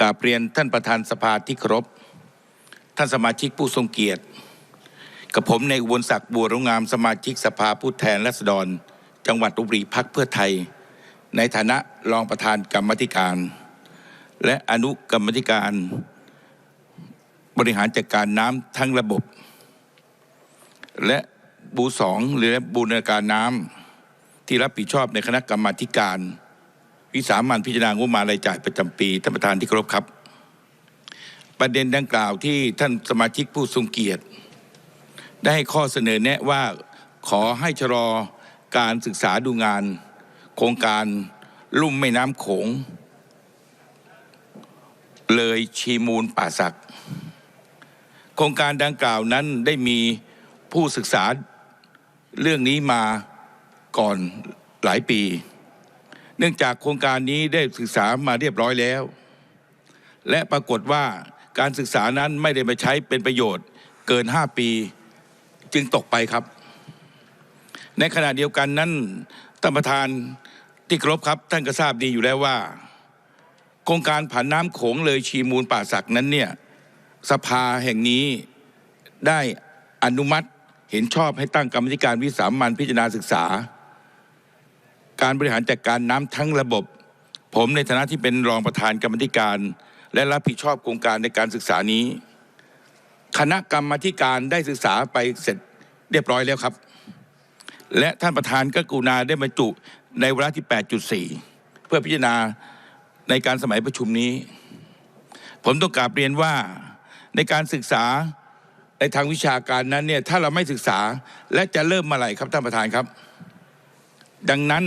กราบเรียนท่านประธานสภาที่เคารพท่านสมาชิกผู้ทรงเกียรติ กับผมในอุบลศักดิ์บัวรงงามสมาชิกสภาผู้แทนราษฎร จังหวัดอุบรีพักเพื่อไทย ในฐานะรองประธานกรรมธิการ และอนุกรรมธิการ บริหารจัดการน้ำทั้งระบบ และบูสองหรือบูรณาการน้ำที่รับผิดชอบในคณะกรรมาธิการ วิสามันพิจารณางบมารายจ่ายประจำปีท่านประธานที่เคารพครับ ประเด็นดังกล่าวที่ท่านสมาชิกผู้ทรงเกียรติ ได้ให้ข้อเสนอแนะว่าขอให้ชะลอการศึกษาดูงาน โครงการลุ่มแม่น้ำโขง เลยชีมูลป่าสักโครงการดังกล่าวนั้นได้มีผู้ศึกษาเรื่องนี้มาก่อนหลายปี เนื่องจากโครงการนี้ได้ศึกษามาเรียบร้อยแล้ว และปรากฏว่าการศึกษานั้นไม่ได้มาใช้เป็นประโยชน์เกิน 5 ปีจึงตกไปครับ ในขณะเดียวกันนั้นท่านประธานที่ครพครับ ท่านก็ทราบดีอยู่แล้วว่า โครงการผ่านน้ำโขงเลยชีมูลป่าสักนั้นเนี่ยสภาแห่งนี้ได้อนุมัติเห็นชอบให้ตั้งกรรมธิการวิสามันพิจารณาศึกษา การบริหารจัดการน้ำทั้งระบบ ผมในฐานะที่เป็นรองประธานกรรมธิการ และรับผิดชอบโครงการในการศึกษานี้ คณะกรรมธิการได้ศึกษาไปเสร็จเรียบร้อยแล้วครับ และท่านประธานก็กรุณาได้บรรจุในเวลาที่ 8.4 เพื่อพิจารณาในการสมัยประชุมนี้ ผมต้องกราบเรียนว่าในการศึกษาในทางวิชาการนั้นเนี่ยถ้าเราไม่ศึกษาและจะเริ่มเมื่อไหร่ครับท่านประธานครับ ดังนั้น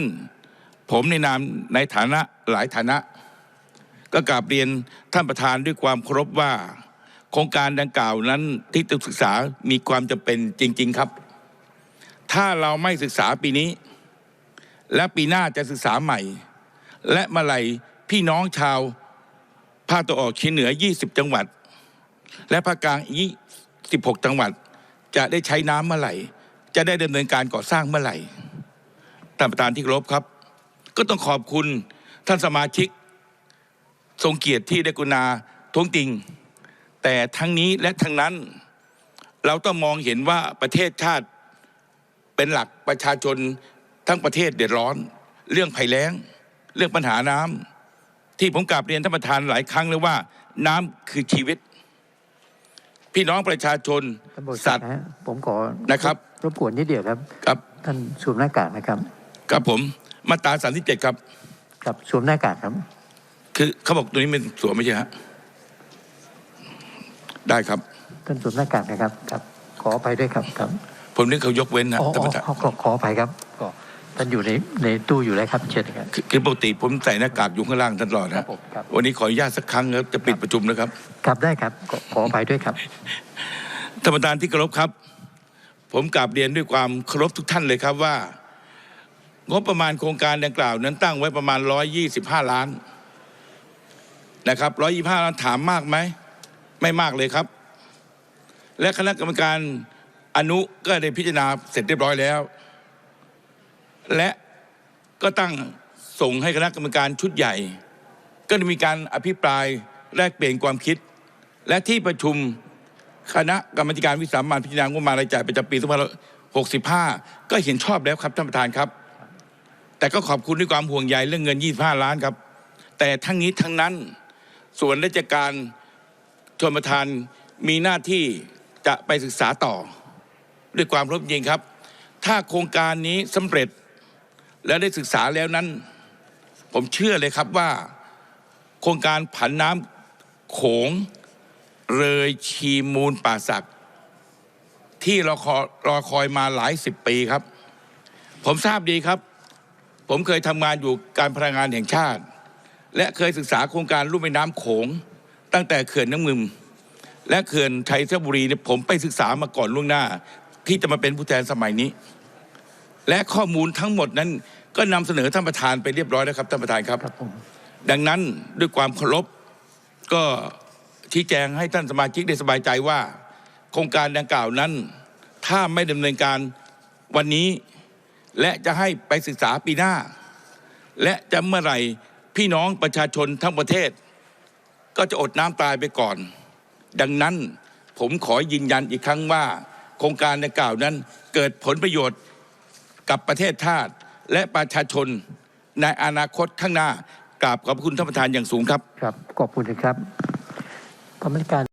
ผมในนามในฐานะหลายฐานะ ก็กราบเรียนท่านประธานด้วยความเคารพว่า โครงการดังกล่าวนั้นที่ต้องศึกษามีความจำเป็นจริง ๆครับ ถ้าเราไม่ศึกษาปีนี้ และปีหน้าจะศึกษาใหม่ และเมื่อไหร่พี่น้องชาวภาคตะออกเฉียงเหนือ 20 จังหวัด และภาคกลางอีก16จังหวัด จะได้ใช้น้ำเมื่อไหร่ จะได้ดำเนินการก่อสร้างเมื่อไหร่ ท่านประธานที่เคารพครับ ก็ต้องขอบคุณท่านสมาชิก ทรงเกียรติที่ได้กรุณาท้วงติง แต่ทั้งนี้และทั้งนั้น เราต้องมองเห็นว่าประเทศชาติเป็นหลักประชาชนทั้งประเทศเดือดร้อน เรื่องภัยแล้ง เรื่องปัญหาน้ำที่ผมกราบเรียนท่านประธานหลายครั้งเลยว่า น้ำคือชีวิต พี่น้องประชาชนท่านบริสัษัตทว์นะฮะผมขอนะครับรบกวนนิดเดียวครับกับ ท่านสวมหน้ากากนะครับ กับผมมาตรา37ครับ ครับสวมหน้ากากครับ คือเขาบอกตัวนี้เป็นสวมไม่ใช่ฮะได้ครับท่านสวมหน้ากากนะครับครับ ขออภัยด้วยครับครับผมนึกเขายกเว้นนะอ๋อท่านประธาน อ๋อขอขออภัยครับก็ท่านอยู่ในในตู้อยู่แล้วครับเชิญครับ คือคือปกติผมใส่หน้ากากอยู่ข้างล่างตลอดครันะบผมครับ วันนี้ขออนุญาตสักครั้งครับจะปิดประชุมนะครับ ครับได้ครับขอขออภัยด้วยครับ ท่านประธานที่เคารพครับ ผมกราบเรียนด้วยความเคารพทุกท่านเลยครับว่า งบประมาณโครงการดังกล่าวนั้นตั้งไว้ประมาณ 125 ล้านนะครับ 125 ล้านถามมากไหม ไม่มากเลยครับ และคณะกรรมการอนุก็ได้พิจารณาเสร็จเรียบร้อยแล้ว และก็ตั้งส่งให้คณะกรรมการชุดใหญ่ ก็ได้มีการอภิปรายแลกเปลี่ยนความคิด และที่ประชุมคณะกรรมการวิสามันพิจารณางบประมาณรายจ่ายประจำปี2565 ก็เห็นชอบแล้วครับท่านประธานครับ แต่ก็ขอบคุณด้วยความห่วงใยเรื่องเงิน 25 ล้านครับ แต่ทั้งนี้ทั้งนั้นส่วนราชการชนประธานมีหน้าที่จะไปศึกษาต่อ ด้วยความรบยิงครับ ถ้าโครงการนี้สำเร็จและได้ศึกษาแล้วนั้น ผมเชื่อเลยครับว่า โครงการผันน้ำโขงเลยชีมูลป่าสักที่เราคอรอคอยมาหลายสิบปีครับ ผมทราบดีครับ ผมเคยทำงานอยู่การพลังงานแห่งชาติ และเคยศึกษาโครงการลุ่มแม่น้ำโขง ตั้งแต่เขื่อนน้ำมึมและเขื่อนชัยเทบุรีเนี่ยผมไปศึกษามาก่อนล่วงหน้า ที่จะมาเป็นผู้แทนสมัยนี้ และข้อมูลทั้งหมดนั้น ก็นำเสนอท่านประธานไปเรียบร้อยแล้วครับท่านประธานครับครับผมดังนั้นด้วยความเคารพก็ชี้แจงให้ท่านสมาชิกได้สบายใจว่า โครงการดังกล่าวนั้น ถ้าไม่ดำเนินการวันนี้ และจะให้ไปศึกษาปีหน้า และจะเมื่อไหร่พี่น้องประชาชนทั้งประเทศ ก็จะอดน้ำตายไปก่อน ดังนั้นผมขอยืนยันอีกครั้งว่า โครงการดังกล่าวนั้นเกิดผลประโยชน์กับประเทศชาติและประชาชนในอนาคตข้างหน้ากราบขอบคุณท่านประธานอย่างสูงครับ ครับ ขอบคุณนะครับกรรมการ